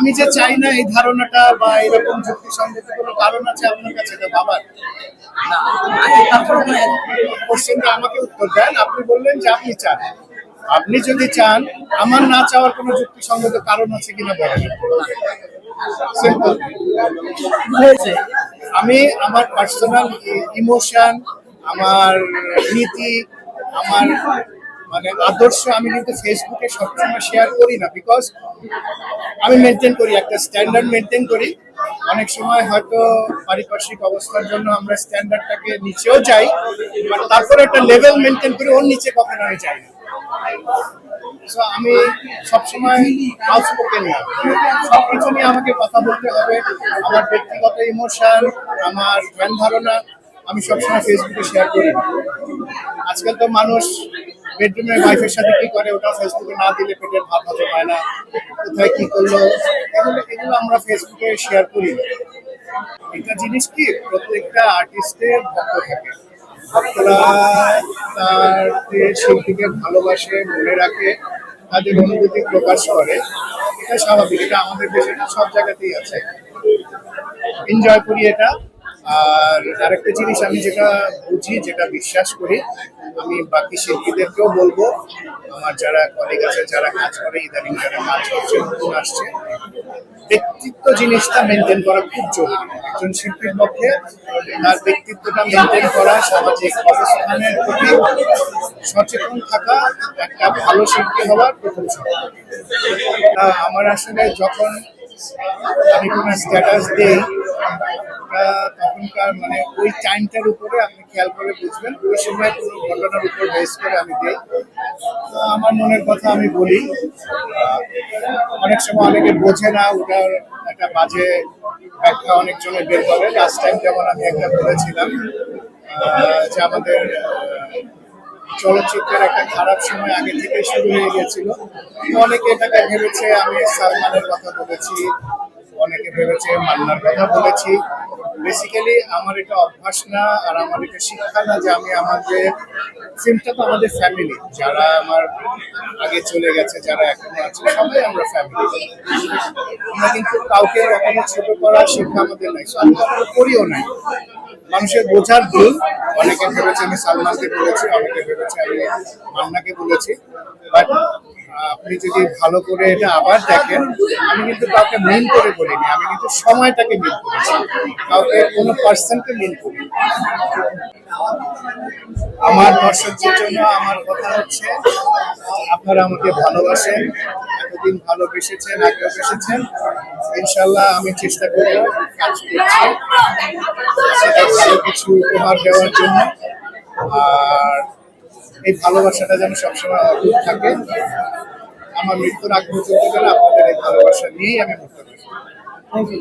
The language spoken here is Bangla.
আমি যে চাই না এই ধারণাটা বা এরকম যুক্তিসঙ্গত কোনো কারণ আছে আপনার কাছে? বাবার? কোশ্চেনটা আমাকে উত্তর দেন। আপনি বললেন যে আপনি চান। আপনি যদি চান আমার না চাওয়ার কোনো যুক্তিসঙ্গত কারণ আছে কিনা বলেন। হয়েছে। আমি আমার পার্সোনাল ইমোশন আমার নীতি আমার মানে আদর্শ আমি কিন্তু ফেসবুকে সবসময় শেয়ার করি না বিকজ আমি মেনটেন করি, একটা স্ট্যান্ডার্ড মেনটেন করি। অনেক সময় হয়তো পারিপার্শ্বিক অবস্থার জন্য আমরা স্ট্যান্ডার্ডটাকে নিচেও যাই তারপরে একটা লেভেল মেনটেন করি, ওর নিচে কখনো আমি যাই না। আমি সবসময় সব কিছু নিয়ে আমাকে কথা বলতে হবে, আমার ব্যক্তিগত ইমোশন আমার ধ্যান ধারণা, আমি সবসময় ফেসবুকে শেয়ার করি আজকাল তো মানুষ বেডরুমের ওয়াইফের সাথে কি করে? ওটা ফেসবুকে না দিলে পেটের ভাত হতে পায় না। কোথায় কি করল? এগুলো এগুলো আমরা ফেসবুকে শেয়ার করি একটা জিনিস কি? প্রত্যেকটা আর্টিস্টের ভক্ত থাকে। ভক্তরা তার শিল্পীকে ভালোবাসে মনে রাখে তাদের অনুভূতি প্রকাশ করে। এটা স্বাভাবিক এটা আমাদের দেশে না, সব জায়গাতেই আছে। এনজয় করি এটা। আর আরেকটা জিনিস আমি যেটা বুঝি যেটা বিশ্বাস করি আমি বাকি শিল্পীদেরকেও বলব, আমার যারা কলিগ আছে, যারা কাজ করে, ইদানিং যারা কাজ করছে, নতুন আসছে, ব্যক্তিত্ব জিনিসটা মেনটেন করা খুব জরুরি। একজন শিল্পীর পক্ষে তার ব্যক্তিত্বটা মেনটেন করা, সামাজিক অবস্থানের প্রতি সচেতন থাকা একটা ভালো শিল্পী হওয়ার প্রথম আমার আসলে যখন আমি কোনো স্ট্যাটাস দিই তখনকার মানে ওই টাইমটার উপরে আপনি খেয়াল করে বুঝবেন। ওই সময় কোনো ঘটনার উপর বেস করে আমি দিই। আমার মনের কথা আমি বলি। অনেক সময় অনেকে বোঝে না, ওটার একটা বাজে ব্যাখ্যা অনেকজনে বের করে। লাস্ট টাইম যেমন আমি একটা বলেছিলাম যে আমাদের চলচ্চিত্রের একটা খারাপ সময় আগে থেকে শুরু হয়ে গেছিল। অনেকে এটাকে ভেবেছে, আমি সালমানের কথা বলেছি অনেকে ভেবেছে মান্নার কথা বলেছি। বেসিক্যালি আমার এটা অভ্যাস না আর আমার এটা শিক্ষা না যে আমি আমাদের ফিল্মটা তো আমাদের ফ্যামিলি যারা আমার আগে চলে গেছে যারা এখনও আছে সবাই আমরা ফ্যামিলি আমরা কিন্তু কাউকে কখনো ছোট করার শিক্ষা আমাদের নাই। So, আমি কখনো করিও নাই। মানুষের বোঝার ভুল। অনেকে ভেবেছে আমি সালমানকে বলেছি অনেকে ভেবেছে আমি মান্নাকে বলেছি। বাট আপনি যদি ভালো করে এটা আবার দেখেন, আমি কিন্তু কাউকে মিন করে বলিনি, আমি কিন্তু সময়টাকে মিন করেছি। কাউকে কোনো পার্সনকে মিন করিনি। আমার দর্শকদের জন্য আমার কথা হচ্ছে, আপনারা আমাকে ভালোবাসেন, এতদিন ভালোবেসেছেন, আগেও বেসেছেন ইনশাল্লাহ আমি চেষ্টা করব কাজ করছি। কিছু উপহার দেওয়ার জন্য। আর এই ভালোবাসাটা যেন সবসময় থাকে। আমার মৃত্যুর আগ পর্যন্ত গেলে আপনাদের এই ভালোবাসা নিয়েই আমি ইউ